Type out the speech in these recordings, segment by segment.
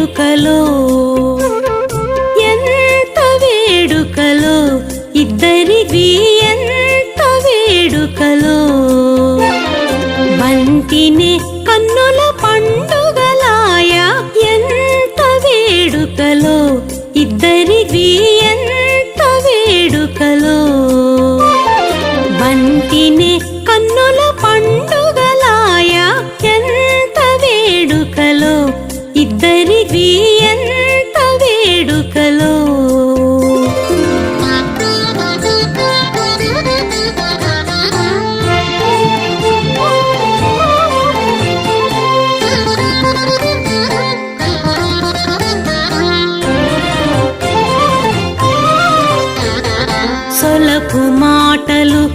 వేడుకలో ఎంత వేడుకలో ఇద్దరిది ఎంత వేడుకలో. బంతిని కన్నుల పండుగలాయ ఎంత వేడుకలో ఇద్దరిది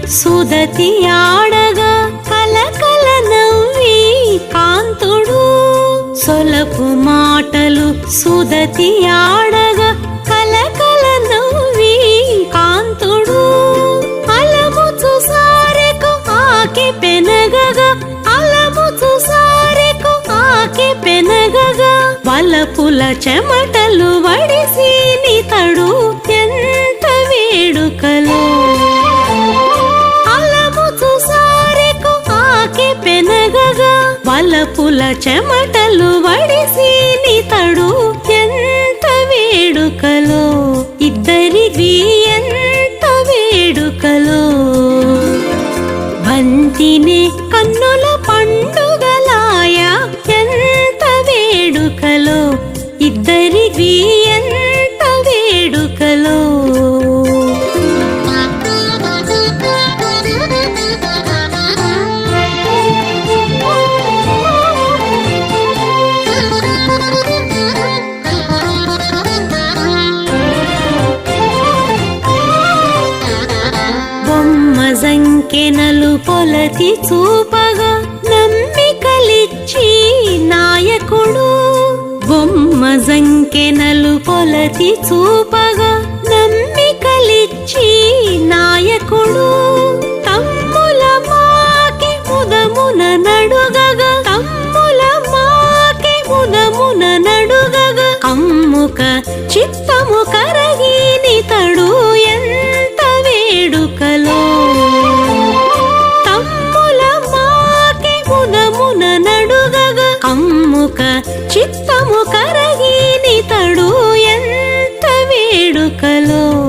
సుదతి ఆడగా కలకల నవ్వి కాంతుడు. సొలపు మాటలు సుదతి ఆడగా కలకల నవ్వి కాంతుడు. అలముచు సారెకు ఆకి పెనగగా అలముచు సారెకు ఆకి పెనగగా వలపుల చెమటలు వడి చెమటలు వడిసి నితడు ఎంత వేడుకలో? ఇద్దరికి ఎంత వేడుకలో? బంతిని కన్నుల పండుగలాయ ఎంత వేడుకలో? ఇద్దరికి సేనలు పొలతి చూపగా నమ్మికలిచ్చి నాయకుడు. బొమ్మ జంకెనలు పొలతి చూపగా నమ్మికలిచ్చి నాయకుడు. తమ్ముల మాకి ముదమున నడుగగా తమ్ముల మాకి ముదమున నడుగగా. అమ్ముక చిత్తము కరగిని తడు చిత్తము కరగిని తడు ఎంత వేడుకలో?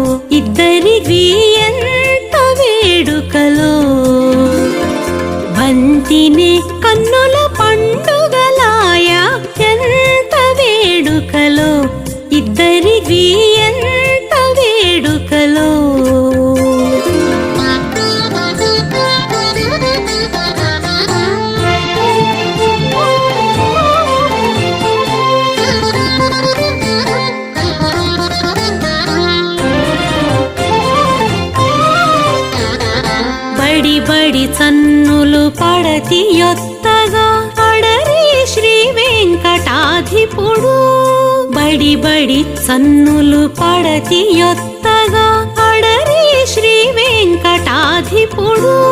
బడి సన్నులు చన్నులు పడతి యొత్తగా. పడరి శ్రీ వెంకటాధిపుడు. బడి బడి చన్నులు పడతి యొత్తగా. పడరి శ్రీ వెంకటాధిపుడు.